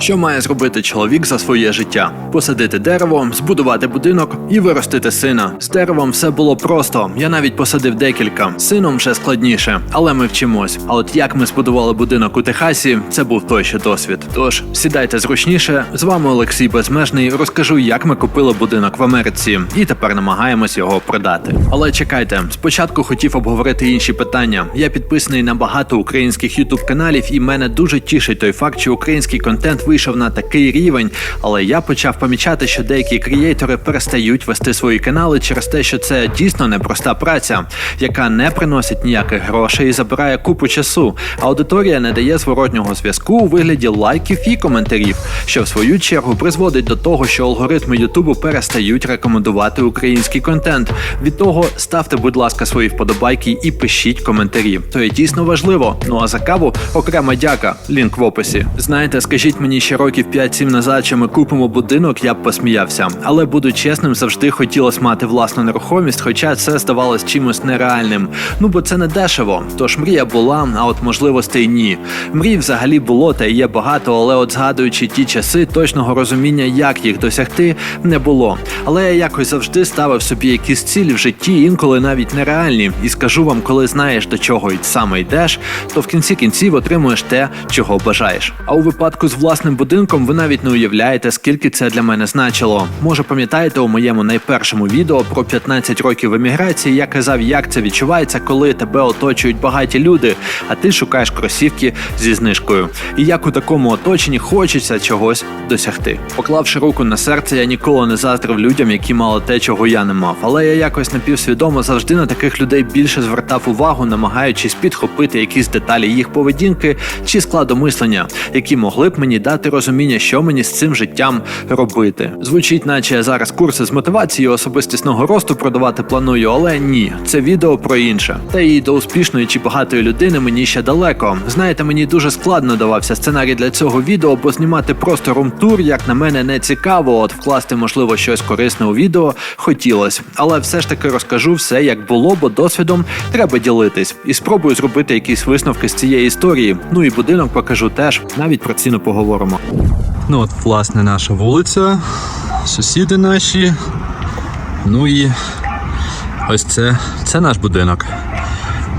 Що має зробити чоловік за своє життя? Посадити дерево, збудувати будинок і виростити сина. З деревом все було просто. Я навіть посадив декілька. Сином вже складніше, але ми вчимось. А от як ми збудували будинок у Техасі, це був той ще досвід. Тож сідайте зручніше. З вами Олексій Безмежний. Розкажу, як ми купили будинок в Америці, і тепер намагаємось його продати. Але чекайте, спочатку хотів обговорити інші питання. Я підписаний на багато українських ютуб каналів, і мене дуже тішить той факт, що український контент вийшов на такий рівень. Але я почав помічати, що деякі креатори перестають вести свої канали через те, що це дійсно непроста праця, яка не приносить ніяких грошей і забирає купу часу. Аудиторія не дає зворотнього зв'язку у вигляді лайків і коментарів, що в свою чергу призводить до того, що алгоритми Ютубу перестають рекомендувати український контент. Від того ставте, будь ласка, свої вподобайки і пишіть коментарі. То є дійсно важливо. Ну а за каву окрема дяка. Лінк в описі. Знаєте, скажіть мені ще років 5-7 назад, що ми купимо будинок, я б посміявся. Але буду чесним, завжди хотілося мати власну нерухомість, хоча це здавалось чимось нереальним. Ну бо це не дешево. Тож мрія була, а от можливостей ні. Мрій взагалі було та є багато, але от згадуючи ті часи, точного розуміння, як їх досягти, не було. Але я якось завжди ставив собі якісь цілі в житті, інколи навіть нереальні. І скажу вам, коли знаєш до чого саме йдеш, то в кінці кінців отримуєш те, чого бажаєш. А у випадку з власним будинком ви навіть не уявляєте, скільки це для мене значило. Може, пам'ятаєте у моєму найпершому відео про 15 років еміграції, я казав, як це відчувається, коли тебе оточують багаті люди, а ти шукаєш кросівки зі знижкою. І як у такому оточенні хочеться чогось досягти. Поклавши руку на серце, я ніколи не заздрив людям, які мали те, чого я не мав. Але я якось напівсвідомо завжди на таких людей більше звертав увагу, намагаючись підхопити якісь деталі їх поведінки чи складу мислення, які могли б мені дати розуміння, що мені з цим життям робити. Звучить, наче зараз курси з мотивації особистісного росту продавати планую, але ні, це відео про інше. Та і до успішної чи багатої людини мені ще далеко. Знаєте, мені дуже складно давався сценарій для цього відео, бо знімати просто румтур, як на мене, не цікаво. От вкласти, можливо, щось корисне у відео хотілося. Але все ж таки розкажу все, як було, бо досвідом треба ділитись. І спробую зробити якісь висновки з цієї історії. Ну і будинок покажу теж. Навіть про ціну поговоримо. Ну от, власне, наша вулиця, сусіди наші. Ну і ось це, це наш будинок.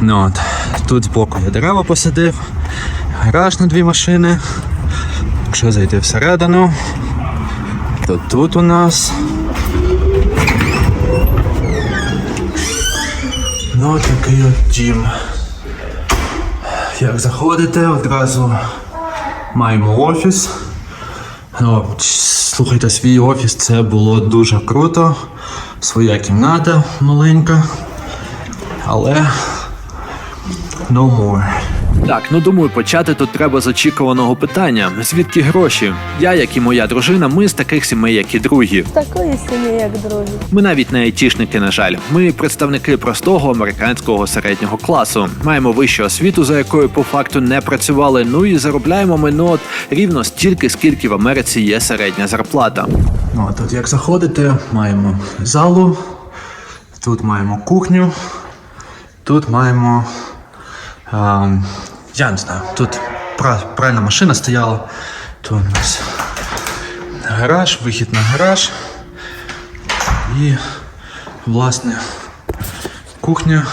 Ну от, Тут збоку я дерева посадив, гараж на дві машини. Якщо зайти всередину, то тут у нас. Ну, такий от дім. Як заходите, одразу маємо офіс. Ну, слухайте, свій офіс це було дуже круто. Своя кімната маленька. Але no more. Так, ну думаю, почати тут треба з очікуваного питання: звідки гроші? Я, як і моя дружина, ми з таких сімей, як і другі. Такої сім'ї, як другі. Ми навіть не айтішники, на жаль. Ми представники простого американського середнього класу. Маємо вищу освіту, за якою по факту не працювали. Ну і заробляємо ми ну, от рівно стільки, скільки в Америці є середня зарплата. Ну, а тут як заходите, маємо залу, тут маємо кухню, тут маємо. Я не знаю, тут пра- пральна машина стояла. Тут у нас гараж, вихід на гараж. І, власне, кухня.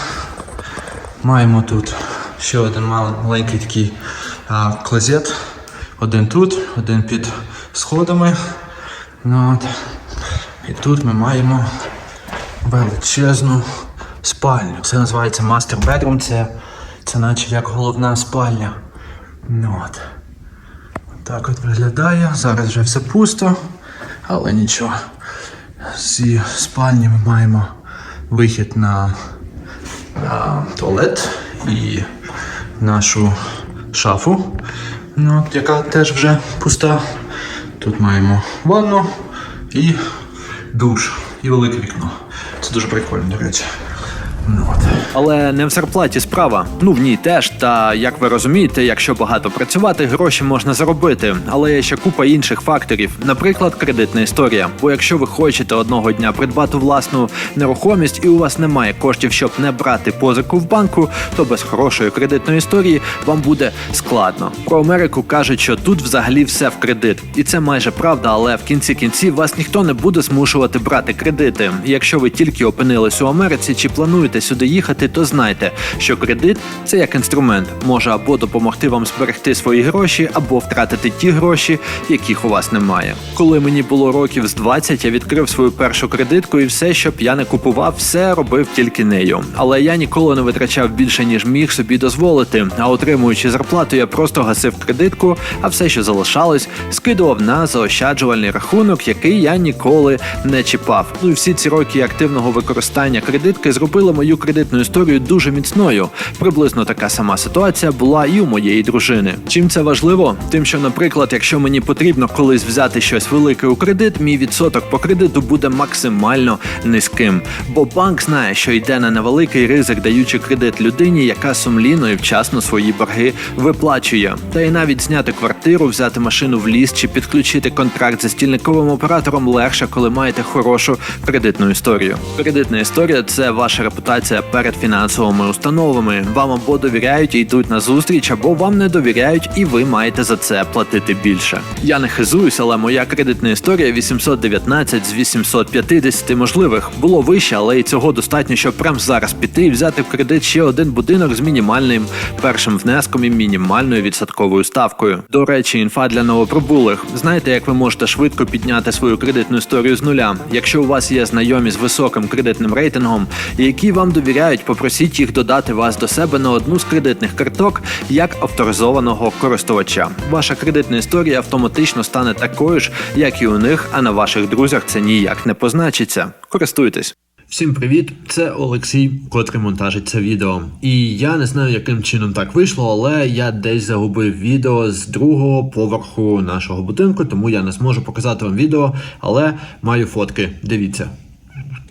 Маємо тут ще один маленький такий а, клозет. Один тут, один під сходами. Ну, от. І тут ми маємо величезну спальню. Це називається Bedroom, це, це наче як головна спальня. Ну, от. Так от виглядає. Зараз вже все пусто, але нічого. Зі спальні ми маємо вихід на, на туалет і нашу шафу, ну, от, яка теж вже пуста. Тут маємо ванну і душ, і велике вікно. Це дуже прикольно, до речі. Ну. Але не в зарплаті справа. Ну в ній теж. Та як ви розумієте, якщо багато працювати, гроші можна заробити. Але є ще купа інших факторів, наприклад, кредитна історія. Бо якщо ви хочете одного дня придбати власну нерухомість і у вас немає коштів, щоб не брати позику в банку, то без хорошої кредитної історії вам буде складно. Про Америку кажуть, що тут взагалі все в кредит, і це майже правда, але в кінці кінців вас ніхто не буде змушувати брати кредити. Якщо ви тільки опинились у Америці чи плануєте сюди їхати, то знайте, що кредит це як інструмент, може або допомогти вам зберегти свої гроші, або втратити ті гроші, яких у вас немає. Коли мені було років з 20, я відкрив свою першу кредитку, і все, що б я не купував, все робив тільки нею. Але я ніколи не витрачав більше, ніж міг собі дозволити. А отримуючи зарплату, я просто гасив кредитку, а все, що залишалось, скидував на заощаджувальний рахунок, який я ніколи не чіпав. Ну і всі ці роки активного використання кредитки зробили мою кредитну історію дуже міцною. Приблизно така сама ситуація була і у моєї дружини. Чим це важливо? Тим, що, наприклад, якщо мені потрібно колись взяти щось велике у кредит, мій відсоток по кредиту буде максимально низьким. Бо банк знає, що йде на невеликий ризик, даючи кредит людині, яка сумлінно і вчасно свої борги виплачує. Та й навіть зняти квартиру, взяти машину в ліс чи підключити контракт зі стільниковим оператором легше, коли маєте хорошу кредитну історію. Кредитна історія це ваша репутація перед фінансовими установами. Вам або довіряють і йдуть на зустріч, або вам не довіряють, і ви маєте за це платити більше. Я не хизуюсь, але моя кредитна історія 819 з 850 можливих було вище, але і цього достатньо, щоб прямо зараз піти і взяти в кредит ще один будинок з мінімальним першим внеском і мінімальною відсотковою ставкою. До речі, інфа для новоприбулих. Знаєте, як ви можете швидко підняти свою кредитну історію з нуля? Якщо у вас є знайомі з високим кредитним рейтингом, які вам довіряють, попросіть їх додати вас до себе на одну з кредитних карток як авторизованого користувача. Ваша кредитна історія автоматично стане такою ж, як і у них, а на ваших друзях це ніяк не позначиться. Користуйтесь. Всім привіт! Це Олексій, котрий монтажить це відео. І я не знаю, яким чином так вийшло, але я десь загубив відео з другого поверху нашого будинку, тому я не зможу показати вам відео, але маю фотки. Дивіться.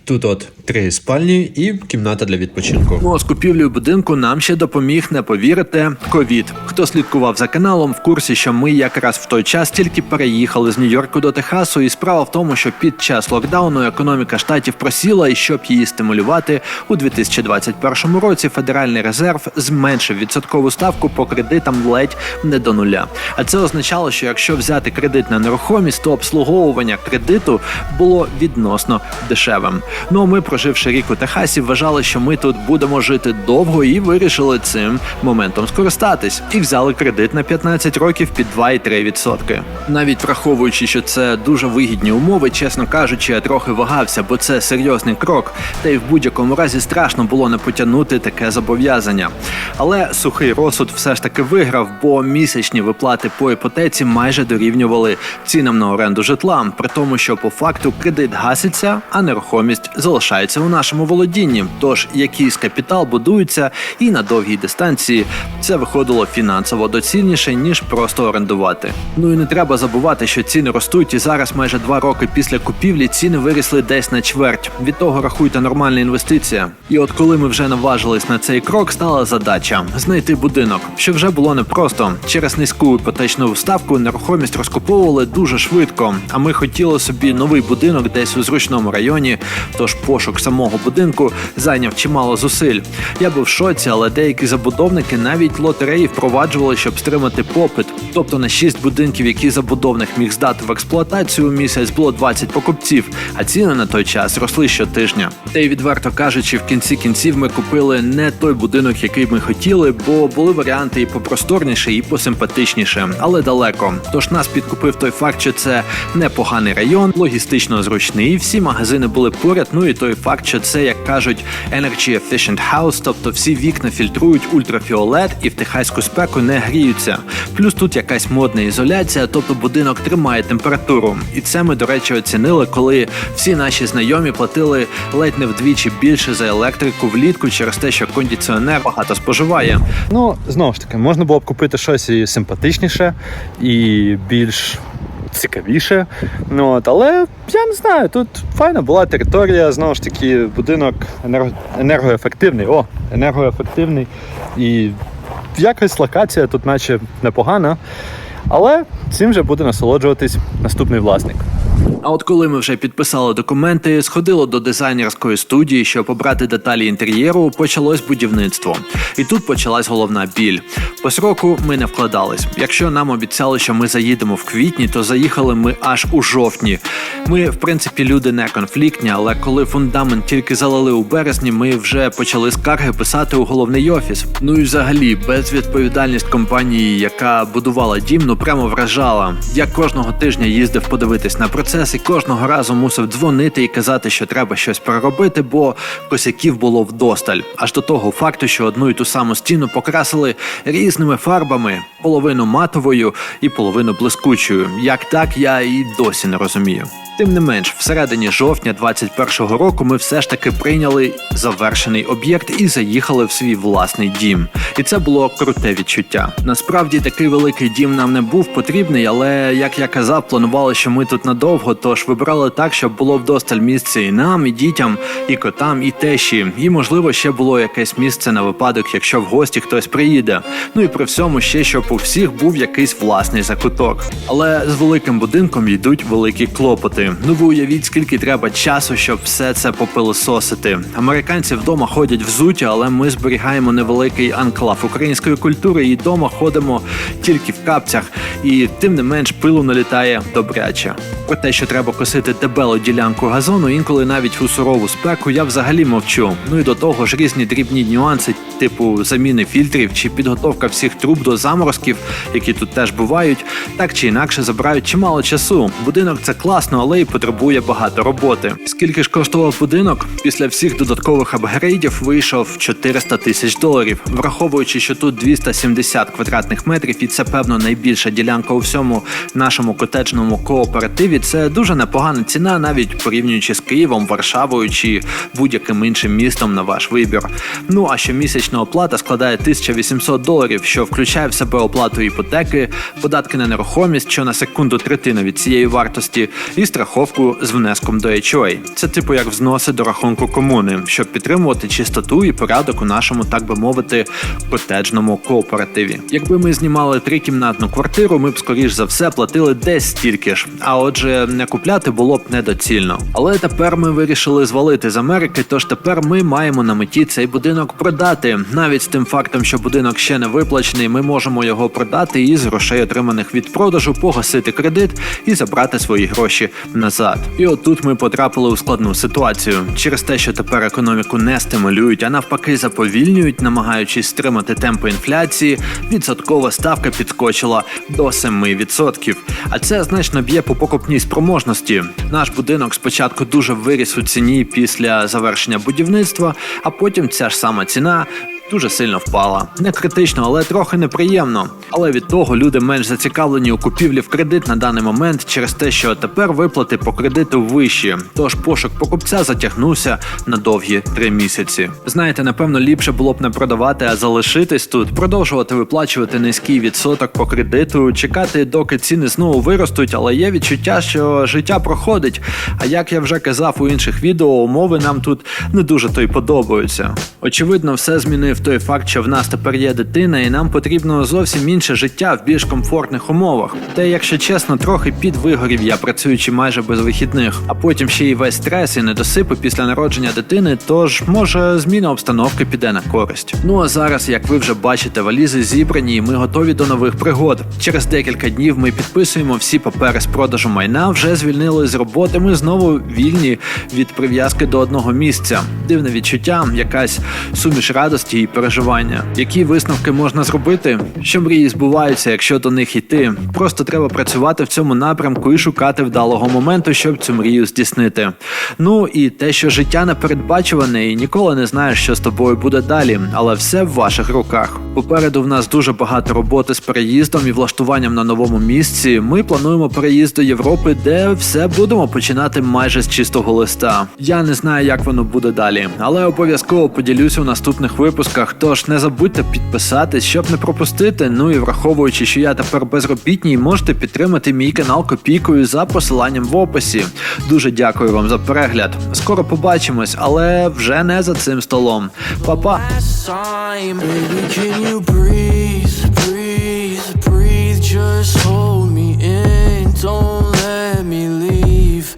Тут от три спальні і кімната для відпочинку. Ну, з купівлею будинку нам ще допоміг, не повірите, ковід. Хто слідкував за каналом, в курсі, що ми якраз в той час тільки переїхали з Нью-Йорку до Техасу, і справа в тому, що під час локдауну економіка штатів просіла, і щоб її стимулювати, у 2021 році Федеральний резерв зменшив відсоткову ставку по кредитам ледь не до нуля. А це означало, що якщо взяти кредит на нерухомість, то обслуговування кредиту було відносно дешевим. Ну а ми, проживши рік у Техасі, вважали, що ми тут будемо жити довго і вирішили цим моментом скористатись. І взяли кредит на 15 років під 2,3%. Навіть враховуючи, що це дуже вигідні умови, чесно кажучи, я трохи вагався, бо це серйозний крок. Та й в будь-якому разі страшно було не потягнути таке зобов'язання. Але сухий розсуд все ж таки виграв, бо місячні виплати по іпотеці майже дорівнювали цінам на оренду житла, при тому, що по факту кредит гаситься, а нерухомість залишається у нашому володінні. Тож якийсь капітал будується, і на довгій дистанції це виходило фінансово доцільніше ніж просто орендувати. Ну і не треба забувати, що ціни ростуть, і зараз майже два роки після купівлі ціни вирісли десь на чверть. Від того рахуйте нормальна інвестиція. І от коли ми вже наважились на цей крок, стала задача знайти будинок, що вже було непросто. Через низьку іпотечну ставку нерухомість розкуповували дуже швидко. А ми хотіли собі новий будинок десь у зручному районі. Тож пошук самого будинку зайняв чимало зусиль. Я був в шоці, але деякі забудовники навіть лотереї впроваджували, щоб стримати попит. Тобто на 6 будинків, які забудовник міг здати в експлуатацію у місяць, було 20 покупців, а ціни на той час росли щотижня. Та й відверто кажучи, в кінці кінців ми купили не той будинок, який ми хотіли, бо були варіанти і попросторніше, і посимпатичніше, але далеко. Тож нас підкупив той факт, що це непоганий район, логістично зручний, всі магазини були поряд. Ну і той факт, що це, як кажуть, Energy Efficient House, тобто всі вікна фільтрують ультрафіолет і в техаську спеку не гріються. Плюс тут якась модна ізоляція, тобто будинок тримає температуру. І це ми, до речі, оцінили, коли всі наші знайомі платили ледь не вдвічі більше за електрику влітку через те, що кондиціонер багато споживає. Ну, знову ж таки, можна було б купити щось і симпатичніше, і більш цікавіше. Ну, от, але я не знаю, тут файна була територія, знову ж таки, будинок енерго- енергоефективний. О, енергоефективний. І якось локація тут наче непогана. Але цим же буде насолоджуватись наступний власник. А от коли ми вже підписали документи, сходило до дизайнерської студії, щоб обрати деталі інтер'єру, почалось будівництво. І тут почалась головна біль. По сроку ми не вкладались. Якщо нам обіцяли, що ми заїдемо в квітні, то заїхали ми аж у жовтні. Ми, в принципі, люди не конфліктні, але коли фундамент тільки залили у березні, ми вже почали скарги писати у головний офіс. Ну і взагалі, безвідповідальність компанії, яка будувала дім, ну прямо вражала. Я кожного тижня їздив подивитись на процес і кожного разу мусив дзвонити і казати, що треба щось переробити, бо косяків було вдосталь. Аж до того факту, що одну і ту саму стіну покрасили різними фарбами, половину матовою і половину блискучою. Як так, я і досі не розумію. Тим не менш, всередині жовтня 21-го року ми все ж таки прийняли завершений об'єкт і заїхали в свій власний дім. І це було круте відчуття. Насправді такий великий дім нам не був потрібний, але як я казав, планували, що ми тут надовго, тож вибрали так, щоб було вдосталь місця і нам, і дітям, і котам, і тещі. І можливо ще було якесь місце на випадок, якщо в гості хтось приїде. Ну і при всьому ще щоб у всіх був якийсь власний закуток. Але з великим будинком йдуть великі клопоти. Ну ви уявіть, скільки треба часу, щоб все це попилососити. Американці вдома ходять взуті, але ми зберігаємо невеликий анклав української культури і вдома ходимо тільки в капцях, і тим не менш пилу налітає добряче. Про те, що треба косити дебелу ділянку газону, інколи навіть у сурову спеку я взагалі мовчу. Ну і до того ж різні дрібні нюанси, типу заміни фільтрів чи підготовка всіх труб до заморозків, які тут теж бувають, так чи інакше забирають чимало часу. Будинок це класно, але й потребує багато роботи. Скільки ж коштував будинок? Після всіх додаткових апгрейдів вийшов 400 тисяч доларів, враховуючи, що тут 270 квадратних метрів, і це певно найбільша ділянка у всьому нашому котеджному кооперативі. Це дуже непогана ціна, навіть порівнюючи з Києвом, Варшавою чи будь-яким іншим містом на ваш вибір. Ну а щомісячна оплата складає 1800 доларів, що включає в себе оплату іпотеки, податки на нерухомість, що на секунду третина від цієї вартості, і страховку з внеском до HOA. Це типу як взноси до рахунку комуни, щоб підтримувати чистоту і порядок у нашому, так би мовити, котеджному кооперативі. Якби ми знімали трикімнатну квартиру, ми б скоріш за все платили десь стільки ж. А отже, не купляти було б недоцільно. Але тепер ми вирішили звалити з Америки, тож тепер ми маємо на меті цей будинок продати. Навіть з тим фактом, що будинок ще не виплачений, ми можемо його продати і з грошей, отриманих від продажу, погасити кредит і забрати свої гроші назад. І отут ми потрапили у складну ситуацію через те, що тепер економіку не стимулюють, а навпаки заповільнюють, намагаючись стримати темпи інфляції. Відсоткова ставка підскочила до 7%. А це значно б'є по покупній спроможності. Наш будинок спочатку дуже виріс у ціні після завершення будівництва, а потім ця ж сама ціна. Дуже сильно впала. Не критично, але трохи неприємно. Але від того люди менш зацікавлені у купівлі в кредит на даний момент через те, що тепер виплати по кредиту вищі. Тож пошук покупця затягнувся на довгі три місяці. Знаєте, напевно, ліпше було б не продавати, а залишитись тут, продовжувати виплачувати низький відсоток по кредиту, чекати, доки ціни знову виростуть, але є відчуття, що життя проходить. А як я вже казав у інших відео, умови нам тут не дуже то й подобаються. Очевидно, все змінив той факт, що в нас тепер є дитина, і нам потрібно зовсім інше життя в більш комфортних умовах. Та якщо чесно, трохи підвигорів я працюючи майже без вихідних, а потім ще й весь стрес і недосипи після народження дитини. Тож може зміна обстановки піде на користь. Ну а зараз, як ви вже бачите, валізи зібрані, і ми готові до нових пригод. Через декілька днів ми підписуємо всі папери з продажу майна, вже звільнили з роботи. Ми знову вільні від прив'язки до одного місця. Дивне відчуття, якась суміш радості і переживання. Які висновки можна зробити? Що мрії збуваються, якщо до них йти? Просто треба працювати в цьому напрямку і шукати вдалого моменту, щоб цю мрію здійснити. Ну і те, що життя непередбачуване, і ніколи не знаєш, що з тобою буде далі, але все в ваших руках. Попереду в нас дуже багато роботи з переїздом і влаштуванням на новому місці. Ми плануємо переїзд до Європи, де все будемо починати майже з чистого листа. Я не знаю, як воно буде далі, але обов'язково поділюся у наступних випусках. Підписниках. Тож не забудьте підписатись, щоб не пропустити. Ну і враховуючи, що я тепер безробітній, можете підтримати мій канал копійкою за посиланням в описі. Дуже дякую вам за перегляд. Скоро побачимось, але вже не за цим столом. Па-па! don't let me leave.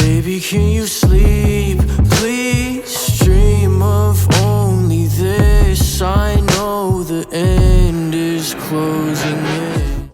Baby, can you sleep,